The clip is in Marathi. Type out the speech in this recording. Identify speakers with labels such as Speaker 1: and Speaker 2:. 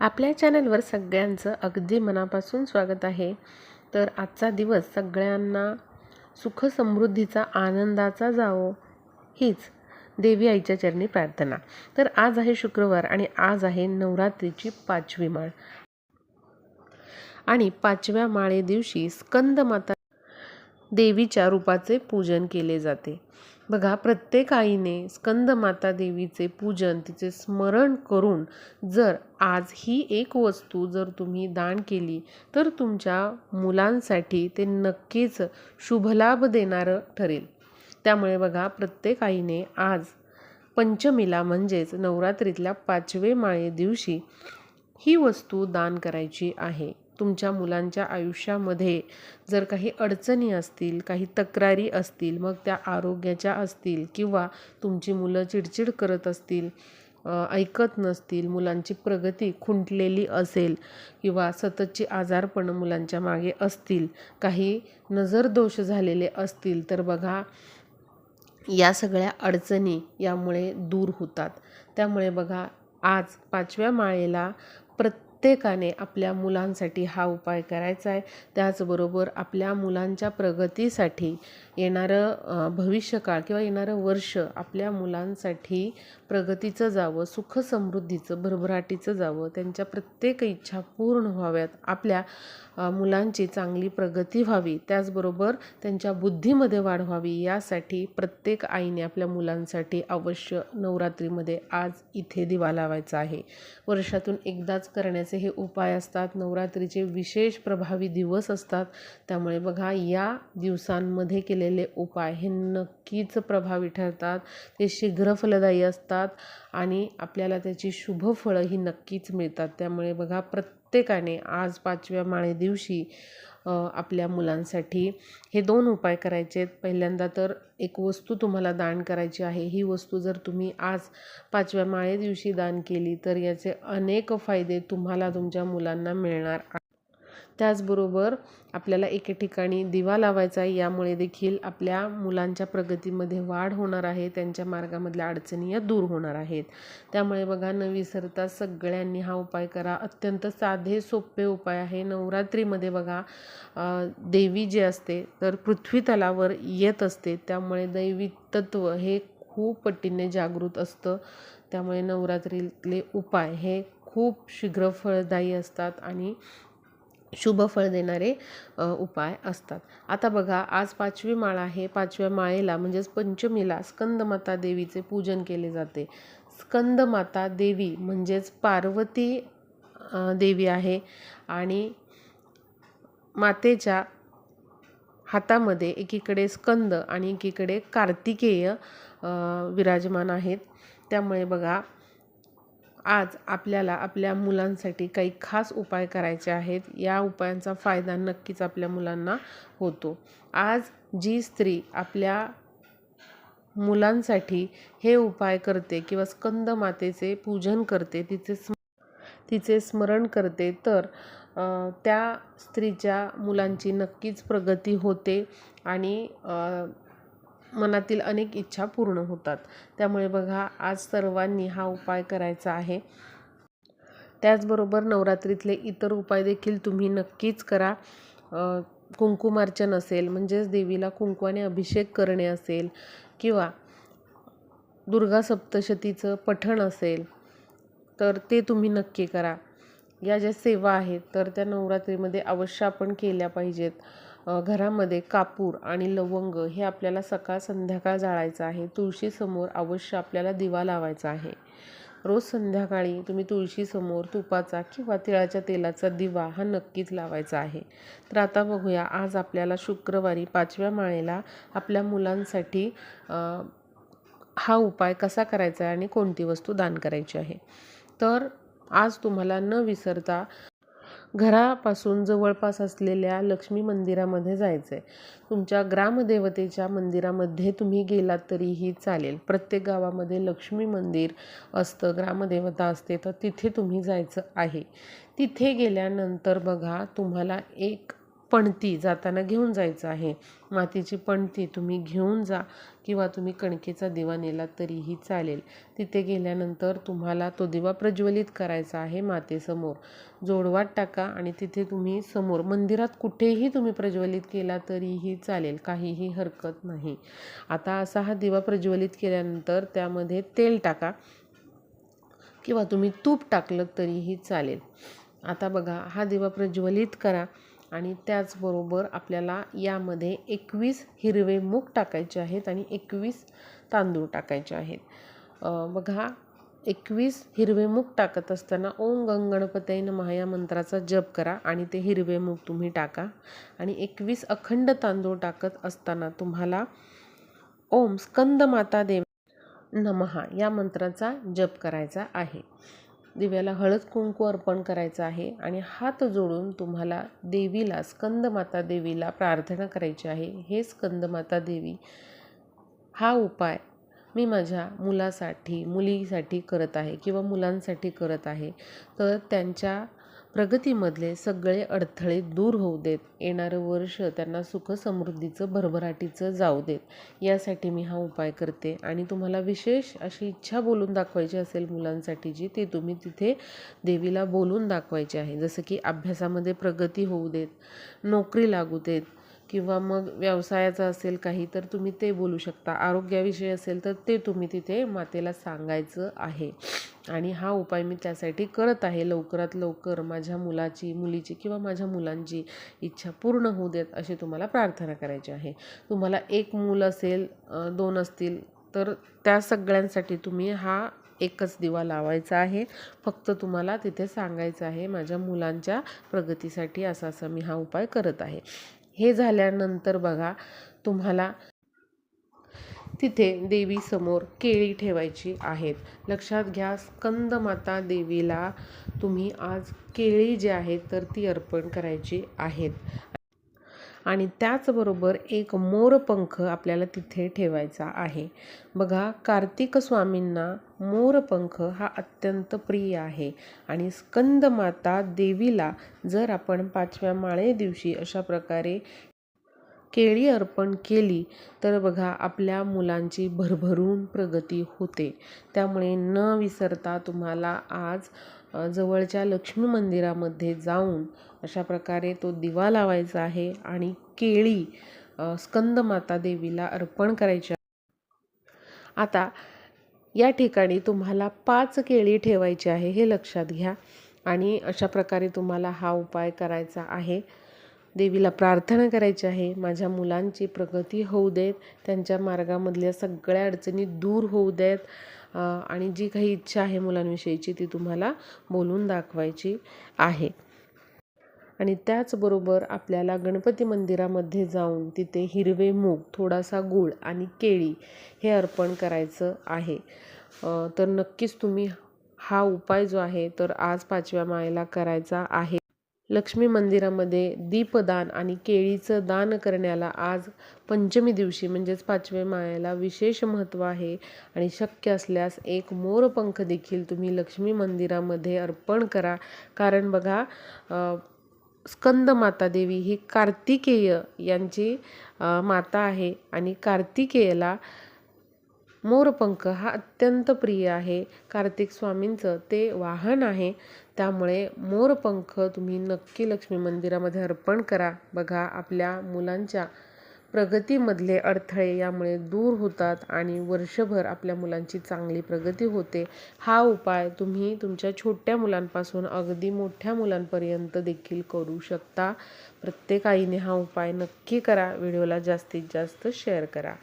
Speaker 1: आपल्या चॅनलवर सगळ्यांचं अगदी मनापासून स्वागत आहे. तर आजचा दिवस सगळ्यांना सुख समृद्धीचा आनंदाचा जावो हीच देवी आईच्या चरणी प्रार्थना. तर आज आहे शुक्रवार आणि आज आहे नवरात्रीची पाचवी माळ. आणि पाचव्या माळे दिवशी स्कंद माता देवीच्या रूपाचे पूजन केले जाते. बघा प्रत्येक आईने स्कंद माता देवीचे पूजन तिचे स्मरण करून जर आज ही एक वस्तू जर तुम्ही दान केली तर तुमच्या मुलांसाठी ते नक्कीच शुभलाभ देणारं ठरेल. त्यामुळे बघा प्रत्येक आईने आज पंचमीला म्हणजेच नवरात्रीतल्या पाचवे माळे दिवशी ही वस्तू दान करायची आहे. तुमच्या मुलांच्या आयुष्यामध्ये जर काही अडचणी असतील काही तक्रारी असतील मग त्या आरोग्याच्या असतील किंवा तुमची मुलं चिडचिड करत असतील ऐकत नसतील मुलांची प्रगती खुंटलेली असेल किंवा सततची आजारपणं मुलांच्या मागे असतील काही नजरदोष झालेले असतील तर बघा या सगळ्या अडचणी यामुळे दूर होतात. त्यामुळे बघा आज पाचव्या माळेला प्रत्येकाने आपल्या मुलांसाठी हा उपाय करायचा आहे. त्याचबरोबर आपल्या मुलांच्या प्रगतीसाठी येणारं भविष्यकाळ किंवा येणारं वर्ष आपल्या मुलांसाठी प्रगतीचं जावं सुख समृद्धीचं भरभराटीचं जावं त्यांच्या प्रत्येक इच्छा पूर्ण व्हाव्यात. आपल्या मुलांची चांगली प्रगती व्हावी त्याचबरोबर त्यांच्या बुद्धीमध्ये वाढ व्हावी यासाठी प्रत्येक आईने आपल्या मुलांसाठी अवश्य नवरात्रीमध्ये आज इथे दिवा लावायचा आहे. वर्षातून एकदाच करण्याचे हे उपाय असतात. नवरात्रीचे विशेष प्रभावी दिवस असतात. त्यामुळे बघा या दिवसांमध्ये केलेले उपाय हे नक्कीच प्रभावी ठरतात. ते शीघ्र फलदायी असतात आणि आपल्याला त्याची शुभ फळं ही नक्कीच मिळतात. त्यामुळे बघा प्रत्येकाने आज पाचव्या माळे दिवशी आपल्या मुलांसाठी हे दोन उपाय करायचे आहेत. पहिल्यांदा तर एक वस्तू तुम्हाला दान करायची आहे. ही वस्तू जर तुम्ही आज पाचव्या माळे दिवशी दान केली तर याचे अनेक फायदे तुम्हाला तुमच्या मुलांना मिळणार त्याचबरोबर आपल्याला एके ठिकाणी दिवा लावायचा आहे. यामुळे देखील आपल्या मुलांच्या प्रगतीमध्ये वाढ होणार आहे. त्यांच्या मार्गामधल्या अडचणी या दूर होणार आहेत. त्यामुळे बघा न विसरता सगळ्यांनी हा उपाय करा. अत्यंत साधे सोपे उपाय आहे. नवरात्रीमध्ये बघा देवी जे असते तर पृथ्वी तलावर येत असते. त्यामुळे दैवी तत्व हे खूप पटीने जागृत असतं. त्यामुळे नवरात्रीतले उपाय हे खूप शीघ्र फळदायी असतात आणि शुभ फळ देणारे उपाय असतात. आता बघा आज पाचवी माळ आहे. पाचव्या माळेला म्हणजेच पंचमीला स्कंदमाता देवीचे पूजन केले जाते. स्कंदमाता देवी म्हणजेच पार्वती देवी आहे आणि मातेच्या हातामध्ये एकीकडे स्कंद आणि एकीकडे कार्तिकेय विराजमान आहेत. त्यामुळे बघा आज आपल्याला आपल्या मुलांसाठी काही खास उपाय करायचे आहेत या उपायांचा फायदा नक्कीच आपल्या मुलांना होतो. आज जी स्त्री आपल्या मुलांसाठी हे उपाय करते किंवा स्कंद मातेचे पूजन करते तिचे स्म तिचे स्मरण करते तर त्या स्त्रीच्या मुलांची नक्कीच प्रगती होते आणि मनातील अनेक इच्छा पूर्ण होतात. त्यामुळे बघा आज सर्वांनी हा उपाय करायचा आहे. त्याचबरोबर नवरात्रीतले इतर उपाय देखील तुम्ही नक्कीच करा. कुंकुमार्चन असेल म्हणजेच देवीला कुंकवाने अभिषेक करणे असेल किंवा दुर्गा सप्तशतीचं पठण असेल तर ते तुम्ही नक्की करा. या ज्या सेवा आहेत तर त्या नवरात्रीमध्ये अवश्य आपण केल्या पाहिजेत. घरामध्ये कापूर आणि लवंग हे आपल्याला सकाळ संध्याकाळ जाळायचं आहे. तुळशीसमोर अवश्य आपल्याला दिवा लावायचा आहे. रोज संध्याकाळी तुम्ही तुळशीसमोर तुपाचा किंवा तिळाच्या तेलाचा दिवा हा नक्कीच लावायचा आहे. तर आता बघूया आज आपल्याला शुक्रवारी पाचव्या माळेला आपल्या मुलांसाठी हा उपाय कसा करायचा आहे आणि कोणती वस्तू दान करायची आहे? तर आज तुम्हाला न विसरता घरापासून जवळपास असलेल्या लक्ष्मी मंदिरामध्ये जायचं आहे तुमच्या ग्रामदेवतेच्या मंदिरामध्ये तुम्ही गेलात तरीही चालेल. प्रत्येक गावामध्ये लक्ष्मी मंदिर असतं ग्रामदेवता असते तर तिथे तुम्ही जायचं आहे. तिथे गेल्यानंतर बघा तुम्हाला एक पणती जाताना घेऊन जायचं आहे. मातीची पणती तुम्ही घेऊन जा किंवा तुम्ही कणकेचा दिवा नेला तरीही चालेल. तिथे गेल्यानंतर तुम्हाला तो दिवा प्रज्वलित करायचा आहे मातेसमोर. जोडवात टाका आणि तिथे तुम्ही समोर मंदिरात कुठेही तुम्ही प्रज्वलित केला तरीही चालेल. काहीही हरकत नाही. आता असा हा दिवा प्रज्वलित केल्यानंतर त्यामध्ये तेल टाका किंवा तुम्ही तूप टाकलं तरीही चालेल. आता बघा हा दिवा प्रज्वलित करा. आणि त्याचबरोबर आपल्याला यामध्ये एकवीस हिरवे मूग टाकायचे आहेत आणि एकवीस तांदूळ टाकायचे आहेत. बघा एकवीस हिरवे मूग टाकत असताना ओम गंग गणपतय नमः या मंत्राचा जप करा आणि ते हिरवे मूग तुम्ही टाका. आणि एकवीस अखंड तांदूळ टाकत असताना तुम्हाला ओम स्कंद माता देव नमहा या मंत्राचा जप करायचा आहे. दिव्याला हळद कुंकू अर्पण करायचं आहे आणि हात जोडून तुम्हाला देवीला स्कंदमाता देवीला प्रार्थना करायची आहे. हे स्कंदमाता देवी हा उपाय मी माझ्या मुलासाठी मुलीसाठी करत आहे किंवा मुलांसाठी करत आहे. तर त्यांच्या प्रगतीमधले सगळे अडथळे दूर होऊ देत. येणारं वर्ष त्यांना सुख समृद्धीचं भरभराटीचं जाऊ देत. यासाठी मी हा उपाय करते. आणि तुम्हाला विशेष अशी इच्छा बोलून दाखवायची असेल मुलांसाठी जी ते तुम्ही तिथे देवीला बोलून दाखवायची आहे. जसं की अभ्यासामध्ये प्रगती होऊ देत नोकरी लागू देत किंवा मग व्यवसायाचं असेल काही तर तुम्ही ते बोलू शकता. आरोग्याविषयी असेल तर ते तुम्ही तिथे मातेला सांगायचं आहे. आणि हा उपाय मी त्यासाठी करत आहे. लवकरात लवकर माझ्या मुलाची मुलीची किंवा माझ्या मुलांची इच्छा पूर्ण होऊ देत अशी तुम्हाला प्रार्थना करायची आहे. तुम्हाला एक मूल असेल दोन असतील तर त्या सगळ्यांसाठी तुम्ही हा एकच दिवा लावायचा आहे. फक्त तुम्हाला तिथे सांगायचं आहे माझ्या मुलांच्या प्रगतीसाठी असा असा मी हा उपाय करत आहे. हे झाल्यानंतर बघा तुम्हाला तिथे देवीसमोर केळी ठेवायची आहेत. लक्षात घ्या स्कंदमाता देवीला तुम्ही आज केळी जी आहेत तर ती अर्पण करायची आहेत. आणि त्याचबरोबर एक मोरपंख आपल्याला तिथे ठेवायचा आहे. बघा कार्तिक स्वामींना मोरपंख हा अत्यंत प्रिय आहे. आणि स्कंदमाता देवीला जर आपण पाचव्या माळे दिवशी अशा प्रकारे केळी अर्पण केली तर बघा आपल्या मुलांची भरभरून प्रगती होते. त्यामुळे न विसरता तुम्हाला आज जवळच्या लक्ष्मी मंदिरामध्ये जाऊन अशा प्रकारे तो दिवा लावायचा आहे आणि केळी स्कंदमाता देवीला अर्पण करायची आता या ठिकाणी तुम्हाला पाच केळी ठेवायची आहे हे लक्षात घ्या आणि अशा प्रकारे तुम्हाला हा उपाय करायचा आहे. देवीला प्रार्थना करायची आहे माझ्या मुलांची प्रगती होऊ देत त्यांच्या मार्गामधल्या सगळ्या अडचणी दूर होऊ देत आणि जी काही इच्छा आहे मुलांविषयीची ती तुम्हाला बोलून दाखवायची आहे. आणि त्याचबरोबर आपल्याला गणपती मंदिरामध्ये जाऊन तिथे हिरवे मूग थोडासा गूळ आणि केळी हे अर्पण करायचं आहे. तर नक्कीच तुम्ही हा उपाय जो आहे तर आज पाचव्या माळेला करायचा आहे. लक्ष्मी मंदिरामध्ये दीपदान आणि केळीचं दान करण्याला आज पंचमी दिवशी म्हणजेच पाचवे माळ्याला विशेष महत्त्व आहे. आणि शक्य असल्यास एक मोरपंख देखील तुम्ही लक्ष्मी मंदिरामध्ये अर्पण करा. कारण बघा स्कंद माता देवी ही कार्तिकेय यांची माता आहे. आणि कार्तिकेयला मोरपंख हा अत्यंत प्रिय आहे. कार्तिक स्वामींचं ते वाहन आहे. त्यामुळे मोरपंख तुम्ही नक्की लक्ष्मी मंदिरामध्ये अर्पण करा. बघा आपल्या मुलांच्या प्रगतीमधले अडथळे यामुळे दूर होतात आणि वर्षभर आपल्या मुलांची चांगली प्रगती होते. हा उपाय तुम्ही तुमच्या छोट्या मुलांपासून अगदी मोठ्या मुलांपर्यंत देखील करू शकता. प्रत्येक आईने हा उपाय नक्की करा. व्हिडिओला जास्तीत जास्त शेअर करा.